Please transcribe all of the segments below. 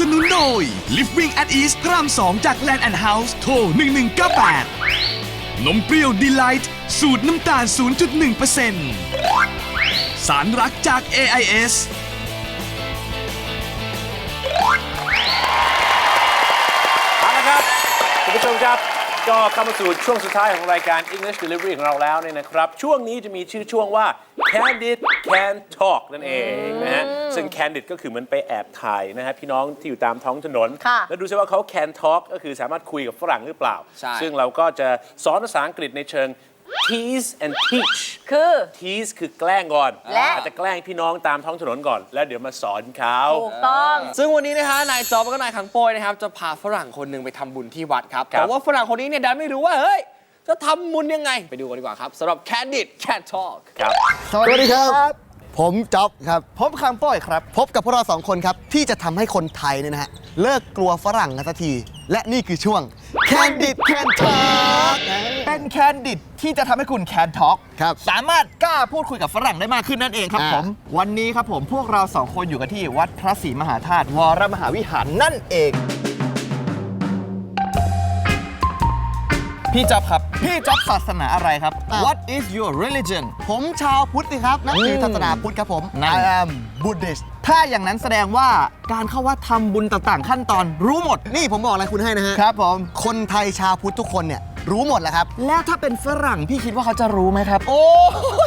สนุนโดย Living at Ease พระราม2จาก Land and House โทร 1198 นมเปรี้ยวดีไลท์สูตรน้ำตาล 0.1%สารรักจาก AIS เอาละครับคุณผู้ชมครับ ก็เข้ามาสู่ช่วงสุดท้ายของรายการ English Delivery ของเราแล้วเนี่ยนะครับ ช่วงนี้จะมีชื่อช่วงว่า Candid Can Talk นั่นเองนะฮะซึ่ง Candid ก็คือเหมือนไปแอบถ่ายนะฮะพี่น้องที่อยู่ตามท้องถนน ค่ะ แล้วดูซิว่าเขา Can Talk ก็คือสามารถคุยกับฝรั่งหรือเปล่า ใช่ ซึ่งเราก็จะสอนภาษาอังกฤษในเชิง tease and teach คือ tease คือแกล้งก่อน และ อาจจะแกล้งพี่น้องตามท้องถนนก่อน แล้วเดี๋ยวมาสอนเขา ถูกต้อง ซึ่งวันนี้นะฮะนายจอบแล้วก็นายขังโปยนะครับจะพาฝรั่งคนหนึ่งไปทำบุญที่วัดครับครับ แต่ว่าฝรั่งคนนี้เนี่ยดันไม่รู้ว่าเฮ้ยจะทำบุญยังไง ไปดูกันดีกว่าครับสำหรับ Candid Can Talk ครับ สวัสดีครับ ผมจ๊อบครับ ผมคังโป้ยครับ พบกับพวกเราสองคนครับ ที่จะทำให้คนไทยเนี่ยนะฮะ เลิกกลัวฝรั่งกันสักที และนี่คือช่วง Candid Can Talk เป็นแคนดิดที่จะทำให้คุณแคนท็อกครับสามารถกล้าพูดคุยกับฝรั่งได้มากขึ้นนั่นเองครับอ่า ผม วันนี้ครับผมพวกเราสองคนอยู่กันที่วัดพระศรีมหาธาตุวรมหาวิหารนั่นเอง พี่จ๊อบครับ พี่จ๊อบศาสนาอะไรครับ What is your religion ผมชาวพุทธสิครับนับถือศาสนาพุทธครับผม นั่น I am Buddhist ถ้าอย่างนั้นแสดงว่าการเข้าวัดทำบุญต่างๆ ขั้นตอนรู้หมด นี่ผมบอกอะไรคุณให้นะฮะ ครับผม คนไทยชาวพุทธทุกคนเนี่ย รู้หมดแหละครับ แล้วถ้าเป็นฝรั่งพี่คิดว่าเขาจะรู้ไหมครับ โอ้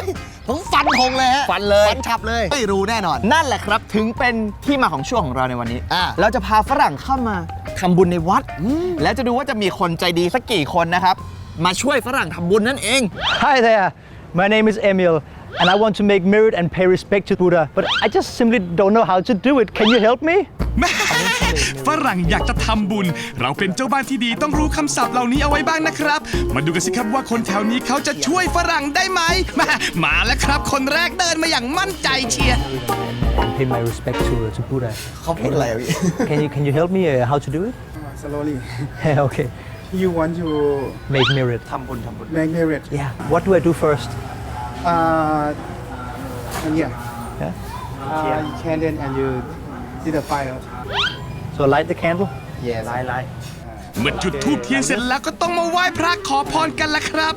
ยผมฟันธงเลยฮะฟันเลยฟันฉับเลย ไม่รู้แน่นอน นั่นแหละครับถึงเป็นที่มาของช่วงของเราในวันนี้ อ่า เราจะพาฝรั่งเข้ามาทำบุญในวัด แล้วจะดูว่าจะมีคนใจดีสักกี่คนนะครับ มาช่วยฝรั่งทำบุญนั่นเอง Hi there, my name is Emil, and I want to make merit and pay respect to Buddha, but I just simply don't know how to do it. Can you help me? แม่ฝรั่งอยากจะทำบุญ เราเป็นเจ้าบ้านที่ดีต้องรู้คำศัพท์เหล่านี้เอาไว้บ้างนะครับ มาดูกันสิครับว่าคนแถวนี้เขาจะช่วยฝรั่งได้ไหมมามาแล้วครับ คนแรกเดินมาอย่างมั่นใจเชียร์ And pay my respect to, to Buddha. เขาพูดอะไรอะพี่ Can you can you help me uh, how to do it? slowly. okay, You want to make merit. make merit. Yeah. What do I do first? Uh, and yeah. Yeah. Uh, you can then and you did the fire. So light the candle. Yes. Light, light. เมื่อจุดทูบเทียนเสร็จแล้วก็ต้องมาไหว้พระขอพรกันละครับ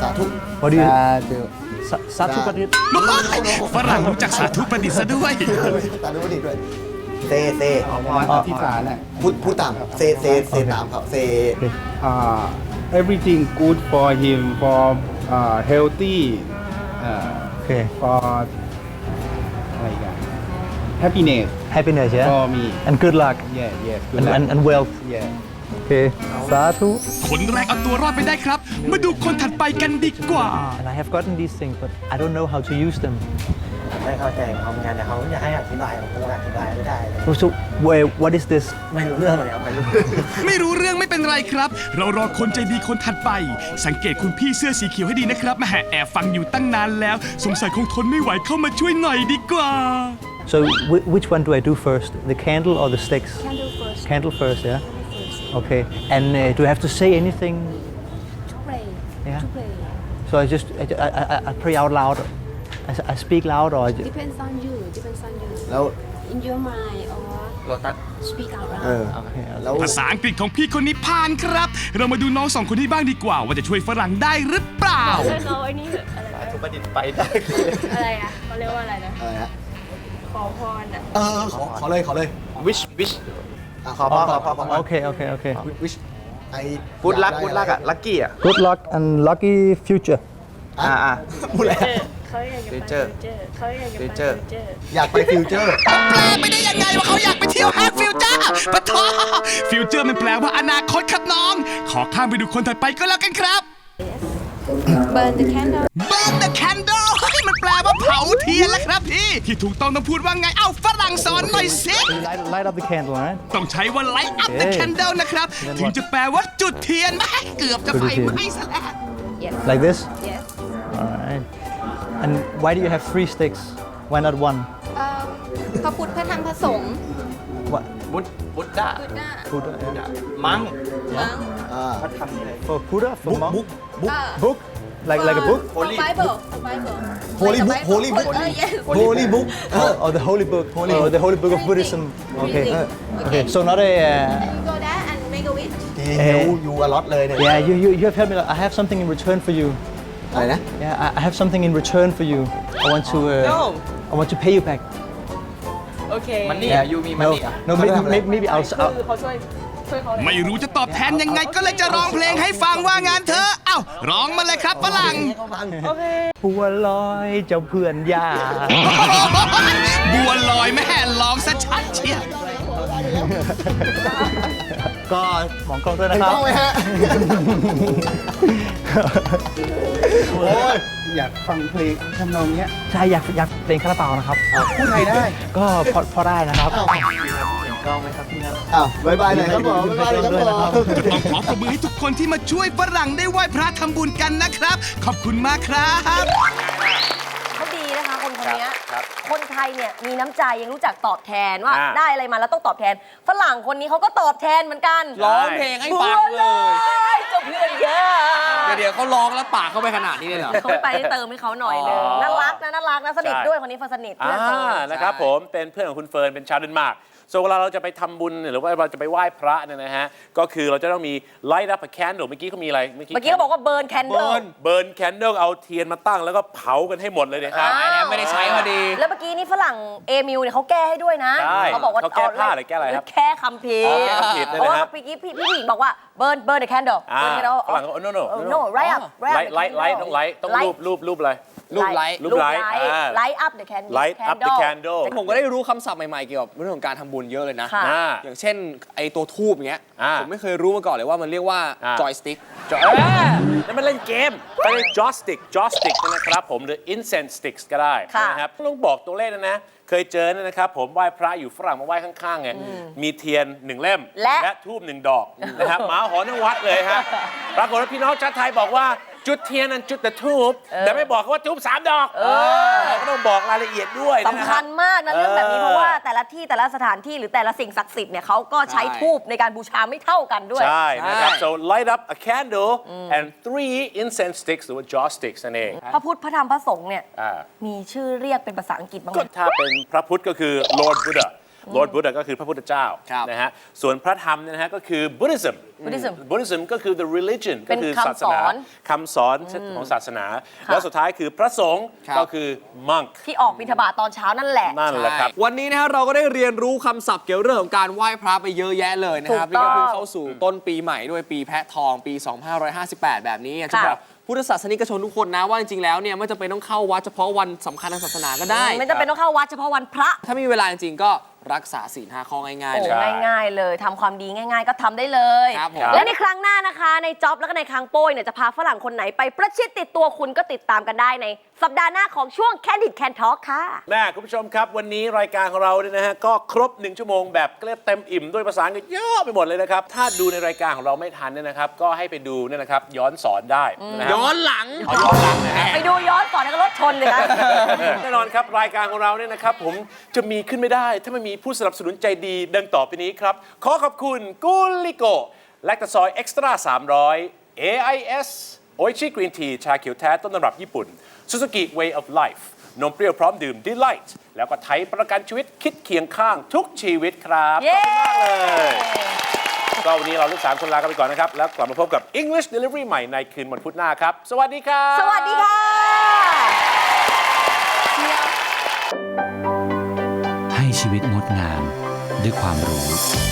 สาธุ What do you? Uh, Sa- Satu Kadit. ฝรั่งรู้จักสาธุประดิษฐ์ซะด้วยสาธุดีด้วยเซเซอธิษฐานแหละพูดพูดตามเซเซเซตามครับเซ uh, everything good for him for uh, healthy uh, Okay. for อะไรกัน happiness Happiness, yeah. for me And good luck. yeah yes good And, luck and, and wealth. yeah Okay. Satu. คนแรกเอาตัวรอดไปได้ครับ มาดูคนถัดไปกันดีกว่า And I have gotten these things, but I don't know how to use them. ไม่เข้าใจเขาเหมือนกันแต่เขาอยากให้อธิบายผมก็อธิบายไม่ได้เลย So, wait, what is this? ไม่รู้เรื่องเลยครับไม่รู้ไม่รู้เรื่องไม่เป็นไรครับ เรารอคนใจดีคนถัดไป สังเกตคุณพี่เสื้อสีเขียวให้ดีนะครับแหมแอบฟังอยู่ตั้งนานแล้ว สงสัยคงทนไม่ไหวเข้ามาช่วยหน่อยดีกว่า So, whi- which one do I do first? The candle or the sticks? Candle first. Candle first, yeah. First. Okay. And uh, do I have to say anything? To pray. Yeah. To pray. So I just I, I, I- I pray out loud. I, s- I speak loud, or I just, Depends on you. Depends on you. แล้ว In your mind or speak out loud. เออแล้ว ภาษาอังกฤษของพี่คนนี้ผ่านครับ เรามาดูน้องสองคนนี้บ้างดีกว่า ว่าจะช่วยฝรั่งได้หรือเปล่าเขาไอ้นี่อะไรนะประดิษฐ์ไปได้อะไรอะเขาเรียกว่าอะไรนะ อะไรฮะขอพรอะเออขอขอเลยขอเลย wish wish อะขอพรขอพรขอพร okay, okay, okay. wish ไอพูดรักพูดรักอะลักกี้อะ Good luck and lucky future. อ่าอ่าพูดอะไร เขาอยากจะไป Future ฟิวเจอร์เขาอยากจะไป Future ฟิวเจอร์ อยากไปฟิวเจอร์ แปลไม่ได้ยังไงว่าเขาอยากไปเที่ยวฮาร์ดฟิวเจอร์ปะทอฟิวเจอร์มันแปลว่าอนาคตครับน้อง ขอข้ามไปดูคนถัดไปก็แล้วกันครับ Burn the candle Burn the candle เฮ้ยมันแปลว่าเผาเทียนแล้วครับพี่ ที่ถูกต้องต้องพูดว่าไง เอ้าฝรั่งสอนหน่อยสิ Light, light up the candle, alright? ต้องใช้ว่า light up the เอ๊ะ candle นะครับ ถึงจะแปลว่าจุดเทียนไม่เกือบจะไฟไหม้ซะแล้ว Yes Like this. Yes Alright. And why do you have three sticks? Why not one? เอ่อพระพุทธพระธรรมพระสงฆ์ What? บุญบุ บุตด้า Buddha Buddha. มัง มั้ง For Buddha, for monk. บุ๊กบุ๊ก อ่า Book? Like like a book? For Bible For Bible Holy Like a book, Bible. holy book. Uh, yes holy book Oh, oh, the holy book. oh, the holy book of Buddhism. Okay. Reading. Uh, Okay. okay. So not a. Uh, You go there and make a wish ดีเฮลยูอลอตเลยเนี่ย yeah, you, you you have helped me. a lot. I have something in return for you. อะไรนะ Yeah, I, I have something in return for you. I want to. Uh, No. I want to pay you back. โอเคมันนี่ Yeah. ยูมีมัน No, นี่ no. Maybe, maybe, maybe I'll. คื I'll อเขาช่วยช่วยเขาเลยไม่รู้จะตอบแทนยังไงก็เลยจะร้องเพลงให้ฟังว่างานเธอะเอ้าร้องมาเลยครับฝรั่งบัวลอยเจ้าเพื่อนยาบัวลอยแม่ร้องซะชัดเชียว ก็หมองกล้องด้วยนะครับต้องไหมฮะ โอ้ยอยากฟังเพลงทำนองเนี้ยใช่อยากอยากเพลงคาราบาวนะครับ พูดไทยได้ ก็พอพอได้นะครับอ้าวบายบายหน่อยครับผมบายบายเลยครับผม ต้องขอประมือให้ทุกคนที่มาช่วยฝรั่งได้ไหว้พระทำบุญกันนะครับ ขอบคุณมากครับ เขาดีนะคะคนคนเนี้ย ครับคนไทยเนี่ยมีน้ำใจยังรู้จักตอบแทนว่าอ่า ได้อะไรมาแล้วต้องตอบแทน ฝรั่งคนนี้เขาก็ตอบแทนเหมือนกันร้องเพลงให้ฟังเลยเจ้าเพื่อนเยอะเดี๋ยวเดี๋ยวเขาร้องแล้วปากเขาไปขนาดนี้เลยเหรอ เขาไม่ไปเติมให้เขาหน่อยนึงอ๋อน่ารักนะน่ารักนะสนิทใช่ ด้วยคนนี้เฟิร์นสนิทอ่าเพื่อนสนิทนะครับผมเป็นเพื่อนของคุณเฟิร์นเป็นชาวเดนมาร์ก ส่วนเวลาเราจะไปทำบุญหรือว่าเราจะไปไหว้พระเนี่ยนะฮะก็คือเราจะต้องมี light up a candle เมื่อกี้เขามีอะไรเมื่อกี้เขาบอกว่าเบิร์นแคนเดิล เบิร์นแคนเดิลเอาเทียนมาตั้งแล้วก็เผากันให้หมดเลยนะครับตายแล้วไม่ได้ใช้พอดี แล้วเมื่อกี้นี่ฝรั่งเอมิลเนี่ยเขาแก้ให้ด้วยนะใช่เขาบอกว่าเขาแก้ผ้าหรือแก้อะไรครับแก้คำผิดอ๋อแก้คำผิดเพเนี่ยราะนะว่าครับ เมื่อกี้พี่พี่ผู้หญิงบอกว่าเบิร์นเบิร์นเดอะแคนเดิลอ่าเบิร์นแคนเดิล ฝรั่งก็ no no no right up ไลท์ไลท์ไลท์ต้องไลท์ต้องรูปรูปรูปอะไร รูปไลท์รูปไลท์อ่า ไลท์อัพเดอะแคนเดิล light up the candle ผมก็ได้รู้คำศัพท์ใหม่ๆ เกี่ยวกับเรื่องของการทำบุญเยอะเลยนะ ค่ะ อ่า อย่างเช่นไอตัวทูบอย่างเงี้ย อ่าผมไม่เคยรู้มาก่อนเลยว่ามันเรียกว่าอ่า จอยสติ๊กจอยนั่นมันเล่นเกมไปเล่น joystick joystick นะครับผมหรือ incense sticks ก็ได้ค่ะ นะครับต้องบอกตัวเลขนะนะ เคยเจอเนี่ยนะครับผมไหว้พระอยู่ฝรั่งมาไหว้ข้างๆไงมีเทียนหนึ่งเล่มและ ทูบหนึ่งดอกนะครับหมาหอนทั้งวัดเลยฮะปรากฏว่าพี่น้องชาวไทยบอกว่า จุดเทียนนั้นจุดแต่ทูบแต่ไม่บอกเขาว่าทูบสามดอกก็ต้องบอกรายละเอียดด้วยนะสำคัญมากนะเรื่องแบบนี้เออเพราะว่าแต่ละที่แต่ละสถานที่หรือแต่ละสิ่งศักดิ์สิทธิ์เนี่ยเขาก็ใช้ใช่ทูบในการบูชาไม่เท่ากันด้วย ใช่นะครับใช่ so light up a candle and three incense sticks หรือว่า joss sticks นั่นเองพระพุทธพระธรรมพระสงฆ์เนี่ยอ่ามีชื่อเรียกเป็นภาษาอังกฤษบ้างไหก็มถ้าเป็นพระพุทธก็คือ Lord Buddha Lord Buddha ก็คือพระพุทธเจ้าครับนะฮะส่วนพระธรรมเนี่ยนะฮะก็คือ Buddhism Buddhism Buddhism ก็คือ the religion เป็ก็นคือคำศาสนาสอนคำสอนของศาสนา แล้วสุดท้ายคือพระสงฆ์ครับ ก็คือ monk ที่ออกบิณฑบาตตอนเช้านั่นแหละ นั่นแหละครับ วันนี้นะฮะเราก็ได้เรียนรู้คำศัพท์เกี่ยวกับเรื่องของการไหว้พระไปเยอะแยะเลยนะครับถูกต้องนี่ก็เพิ่งเข้าสู่ต้นปีใหม่ด้วยปีแพะทองปี 2558 แบบนี้อยากจะบอกพุทธศาสนิกชนทุกคนนะว่าจริงๆแล้วเนี่ยไม่จำเป็นต้องเข้าวัดเฉพาะวันสำคัญทางศาสนาก็ได้ ไม่จำเป็นต้องเข้าวัดเฉพาะวันพระ ถ้ามีเวลาจริงๆก็ รักษาศีลห้าข้อง่ายๆโอ้เลยใช่ง่ายๆเลยทำความดีง่าย ๆ ก็ทำได้เลย ครับผม และในครั้งหน้านะคะในจ็อบแล้วก็ในคางโป้ยเนี่ยจะพาฝรั่งคนไหนไปประชิดติดตัวคุณก็ติดตามกันได้ใน สัปดาห์หน้าของช่วง Candid Can Talk ค่ะ แม่คุณผู้ชมครับ วันนี้รายการของเราเนี่ยนะฮะก็ครบ 1 ชั่วโมงแบบเรียกเต็มอิ่มด้วยภาษาอังกฤษเยอะไปหมดเลยนะครับ ถ้าดูในรายการของเราไม่ทันเนี่ยนะครับ ก็ให้ไปดูเนี่ยนะครับ ย้อนสอนได้นะครัย้อนหลัง เอาย้อนหลังนะฮะ ไปดูย้อนก่อนแล้วก็รถชนเลยนะ แน่นอนครับ รายการของเราเนี่ยนะครับ ผมจะมีขึ้นไม่ได้ ถ้าไม่มีผู้สนับสนุนใจดีดังต่อไปนี้ครับ ขอขอบคุณกุลิโกแลคตาซอยเอ็กซ์ตร้า300 AIS โออิชิกรีนทีชาเขียวแท้ต้นตำรับญี่ปุ่น Suzuki Way of Life นมเปรี้ยวพร้อมดื่ม Delight แล้วก็ไทยประกันชีวิตคิดเคียงข้างทุกชีวิตครับขอบเย้คุณมากเลยก็วันนี้เราลูกสามคนลากันไปก่อนนะครับ แล้วกลับมาพบกับ English Delivery ใหม่ในคืนวันพุธหน้าครับ สวัสดีครับ สวัสดีค่ะ ชีวิตงดงามด้วยความรู้